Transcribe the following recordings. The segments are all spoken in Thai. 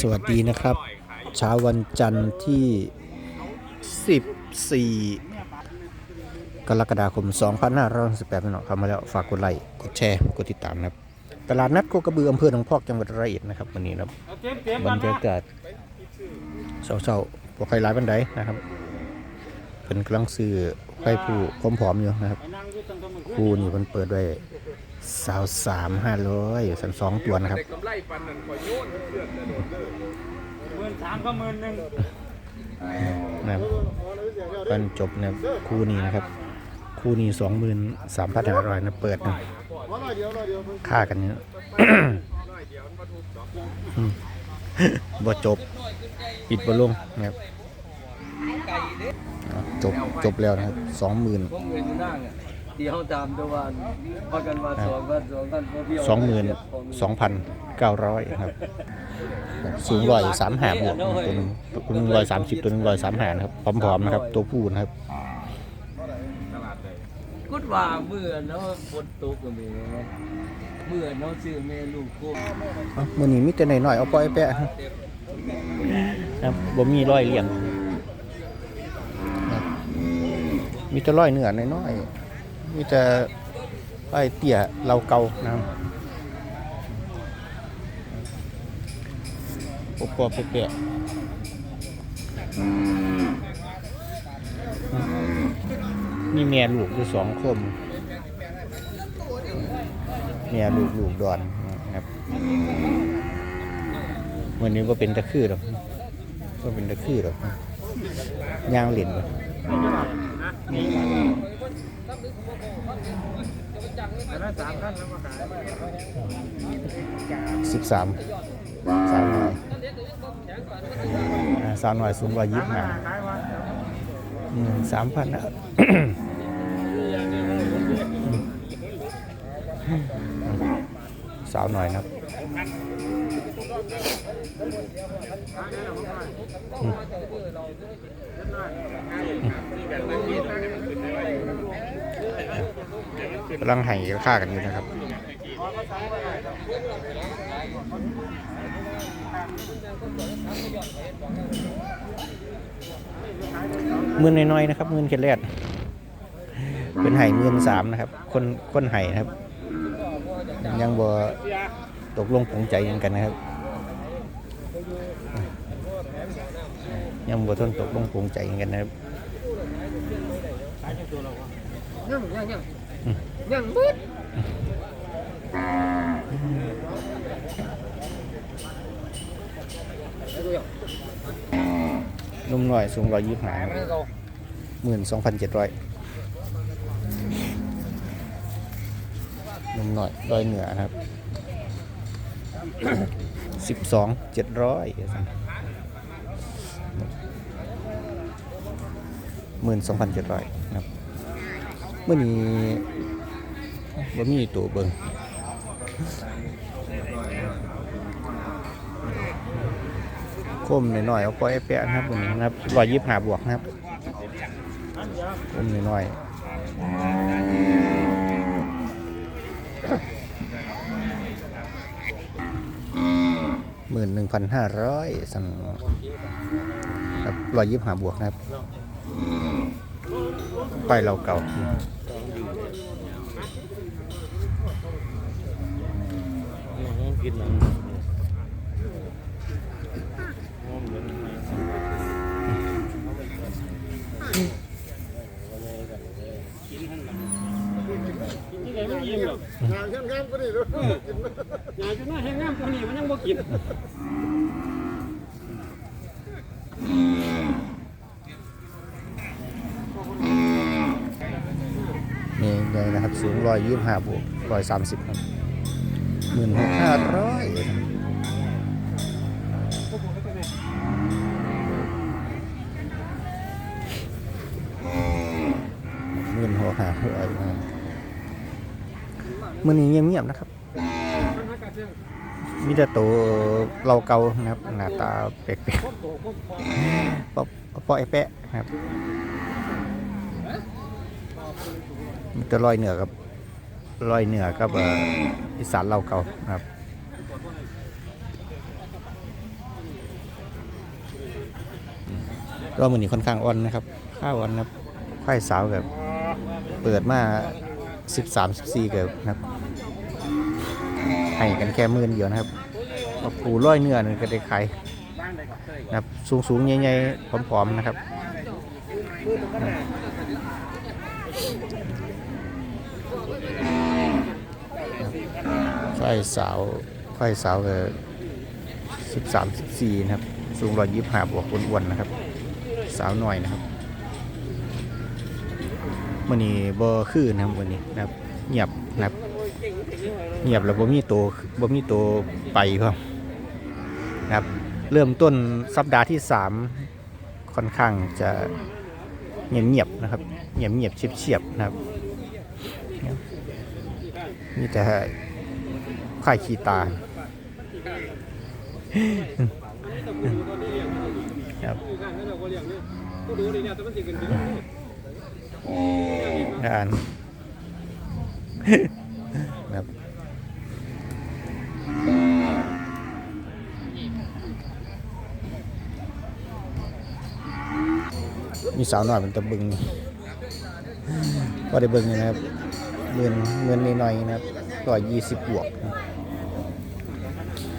สวัสดีนะครับ เช้าวันจันทร์ที่ 14 กรกฎาคม 2568พี่น้องเข้ามาแล้วฝากกดไลค์กดแชร์กดติดตามนะครับ ตลาดนัดโคกระบืออำเภอหนองพอกจังหวัดร้อยอ็ดนะครับวันนี้นะครับบรรยากาศเศร้าๆพวกใครร้ายบันไดนะครับเป็นกำลังซื้อไข่ผู้ผอมๆอยู่นะครับครูนี่มันเปิดไว้ สาวสามห้าร้อยสันสองตัวนะครับกำไรปันนั่นคอยโยนเพื่อนกระโดดเลยหมื่นสามก็หมื่นหนึ่งนะครับกันจบนะครับคู่นี้นะครับ คู่นี้สองหมื่นสามพันห้าร้อยนะเปิดนะค่ากันเนี่ยอืมบ่จบ ปิดบ่ลงนะครับอะจบจบแล้วนะครับสองหมื่น ผมเงินนั่งอะเดียวตามตะวันพากันมาสองพันสองพันพอเพียวสองหมื่นสองพันเก้าร้อยครับ สูงร้อยสามหาบวกตัวหนึงตัวหนึงร้อยสามสิบตัวหนึงร้อยสามหานะครับพร้อมๆนะครับ ตัวผู้นะครับกุดว่าเมื่อเนาะฝนตกก็มีเมื่อเนาะซื้อแม่ลูกโคมเอ้ามื่อนี้มีแต่หน่อยๆเอาปล่อยแปะครับบ่มีร้อยเหลี่ยมครับมีแต่ร้อยเนื้อน้อยๆ มีแต่ร้อยเตี้ยเราเกานะครับปปอเปะๆนี่แม่ลูกอยู่สองคนแม่ลูกลูกดอนนะครับวันนี้ก็เป็นตะคือหรอกก็เป็นตะคือหรอกย่างเหรียญ เลยสิบสามสาวหน่อยอ่าสาวหน่อยสูงกว่ายี่สิบห้าสามพันนะ สาวหน่อยนะครับ กำลังไห่ค่ากันอยู่นะครับหมื่นน้อยๆนะครับหมื่นเคล็ดแรกเป็นไห่หมื่นสามนะครับ คนคนไห่นะครับ ยังบ่ตกลงปลงใจกันนะครับยังบ่ทนตกลงปลงใจกันนะครับ ยังยังยังยังมืดนุ่มหน่อยสูงร้อยยี่สิบห้าหมื่นสองพันเจ็ดร้อยนุ่มหน่อยร้อยเหนือนะครับสิบสองเจ็ดร้อยหมื่นสองพันเจ็ดร้อยนะครับเมื่อนี้ บ่มีตัวเบิงคมหน่อยๆเอาปล่อยแปะนะครับนี่นะครับร้อยยี่สิบห้าบวกนะครับคมหน่อยๆหมื่นหนึ่งพันห้าร้อยสั่งครับร้อยยี่สิบห้าบวกนะครับ ไปเราเก่า กินหนังงานงานก็ดีเลยงานจุดน้อยแห้งงามตัวนี้มันยังบ่กินนี่ไงนะครับ สูงร้อยยี่สิบห้าบวกร้อยสามสิบครับ หมื่นหกห้าร้อยหมื่นหกห้าร้อยมื่อนี้เงียบๆนะครับ มีแต่ตัวเราเกานะครับ หน้าตาเป๊กๆปอปอไอแปะนะครับ มีแต่รอยเหนือกับ ลอยเหนือกับอีสานเราเก่าครับก็มือนี้ค่อนข้างอ่อนนะครับ ข้าวอ่อนครับควายสาวกับเปิดมาสิบสามสิบสี่เกือบนะครับให้กันแค่มือนเดียวนะครับปูร้อยเนื้อนึงก็ได้ขายนะครับสูงๆใหญ่ๆผอมๆนะครับายสาวควายสาวกับ13 14นะครับ สูง125บวกอ้วนๆนะครับ สาวหน่อยนะครับมื่อนี้บ่คือนะครับวันนี้นะครับเงียบนะครับเงียบแล้วบ่มีโตวบ่มีโตวไปครับนะครับ เริ่มต้นสัปดาห์ที่สามค่อนข้างจะเงียบเงียบนะครับเงียบเงียบเฉียบเฉียบนะครับมีแต่ ข่ายขี้ตาครับงานครับมีสาวหน่อยเป็นตะบึงก็ได้เบึงนะครับเงินเงินนิดหน่อยนะครับร้อยยี่สิบบวกนะ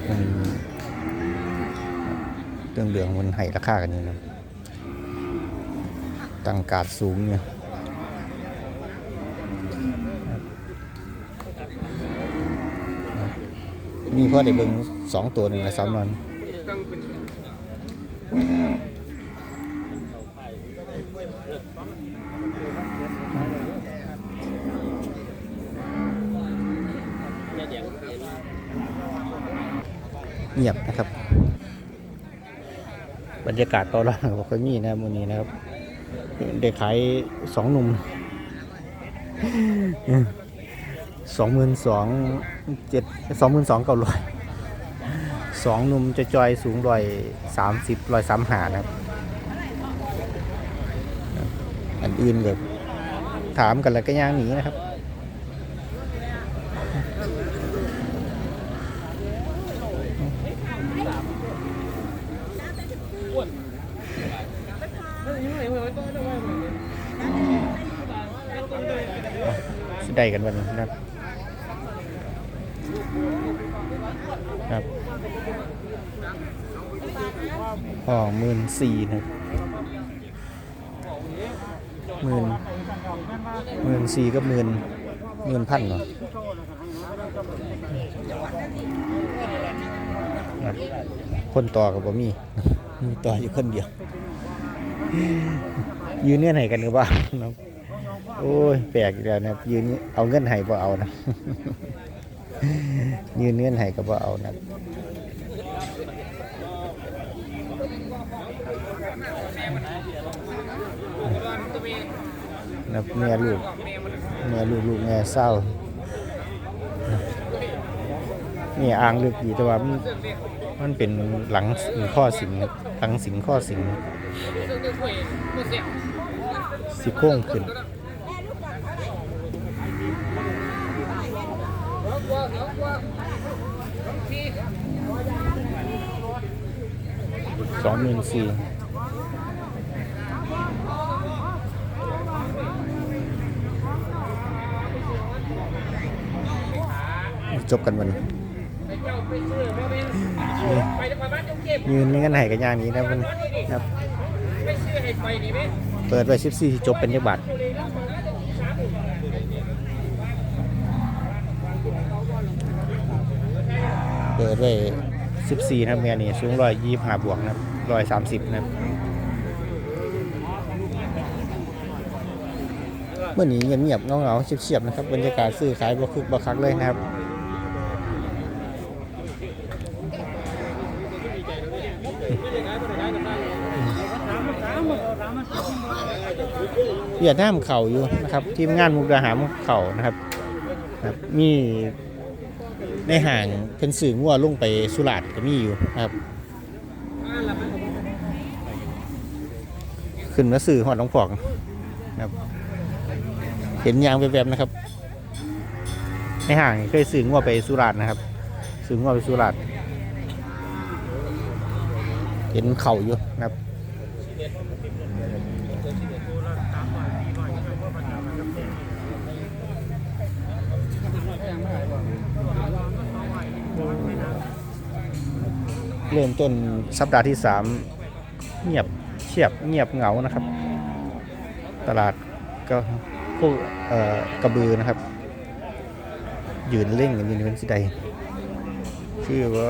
เรื่องเหลืองมันให้ราคากันอยู่นะตั้งการดสูงเนี่ยมีพ่อได้เบิ่งสองตัวหนึ่งนะสามนอนเเงียบนะครับ บรรยากาศตอนแรกบอกค่อยมีนะมื้อนี้นะครับได้ขายสองหนุ่มสองหมื่นสองเจ็ดสองหมื่นสองเก้าร้อยสองหนุ่มจะจอยสูงร้อยสามสิบร้อยสามหานะครับ อันอื่นแบบถามกันแล้วก็ย่างหนีนะครับ ได้กันวันนี้นะครับครับห้อหมื่นสี่นะหมื่นหมื่นสี่กับหมื่นหมื่นพันเหรอคนต่อกับบ่มีมีต่ออยู่คนเดียวยืนเนี่ยไหนกันหรือเปล่าน้อง โอ้ยแปลกอีกแล้วนะยืนเอาเงินให้บ่เอานะยืนเงินให้ก็บ่เอานะนะแม่ลูกแม่ลูกลูกแม่เศร้านี่อ่างลึกดีแต่ว่ามันมันเป็นหลังข้อสิงหลังสิงข้อสิงสิโค้งขึ้น สองหมื่นสี่จบกันวันนี้ยืนนี่กันไหนกันอย่างนี้นะมันครับ เปิดไปสิบสี่จบเป็นยักบาท เปิดไปสิบสี่นะครับเมียนี่สูงร้อยยี่ห้าบวกนะครับร้อยสามสิบนะครับเมื่อนี้เงียบๆเงาๆเฉียบๆนะครับบรรยากาศซื้อขายบ่คึกบ่คักเลยนะครับเวียดนามเข่าอยู่นะครับ ทีมงานมุกดาหารเข่านะครับครับมี ในห่างเป็นสื่องัวลงไปสุราษฎร์ก็มีอยู่ครับ ขึ้นมาสื่อหอดหลวงพอกนะครับ เห็นยางแบบๆนะครับ ในห่างเคยสื่องัวไปสุราษฎร์นะครับ สื่องัวไปสุราษฎร์เห็นเข่าอยู่นะครับ เริ่มต้นสัปดาห์ที่สามเงียบเชียบเงียบเหงานะครับ ตลาดก็พวกเออกระบือนะครับ ยืนเล่งกันอยู่ในเป็นสิใดคือว่า